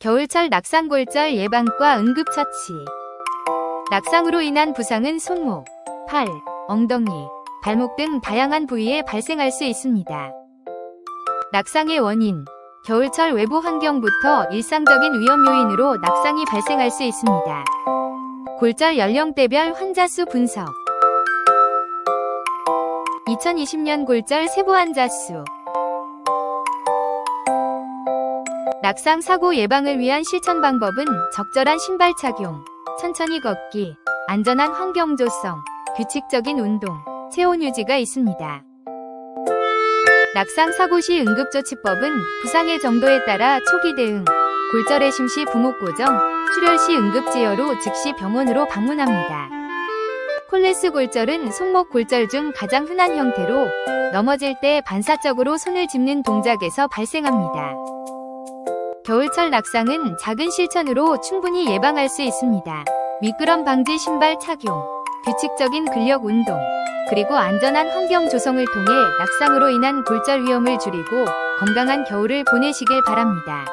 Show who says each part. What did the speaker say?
Speaker 1: 겨울철 낙상골절 예방과 응급처치. 낙상으로 인한 부상은 손목, 팔, 엉덩이, 발목 등 다양한 부위에 발생할 수 있습니다. 낙상의 원인. 겨울철 외부 환경부터 일상적인 위험 요인으로 낙상이 발생할 수 있습니다. 골절 연령대별 환자 수 분석. 2020년 골절 세부 환자 수. 낙상 사고 예방을 위한 실천 방법은 적절한 신발 착용, 천천히 걷기, 안전한 환경 조성, 규칙적인 운동, 체온 유지가 있습니다. 낙상 사고 시 응급조치법은 부상의 정도에 따라 초기 대응, 골절의 심시 부목 고정, 출혈 시 응급지혈로 즉시 병원으로 방문합니다. 콜레스 골절은 손목 골절 중 가장 흔한 형태로 넘어질 때 반사적으로 손을 짚는 동작에서 발생합니다. 겨울철 낙상은 작은 실천으로 충분히 예방할 수 있습니다. 미끄럼 방지 신발 착용, 규칙적인 근력 운동, 그리고 안전한 환경 조성을 통해 낙상으로 인한 골절 위험을 줄이고 건강한 겨울을 보내시길 바랍니다.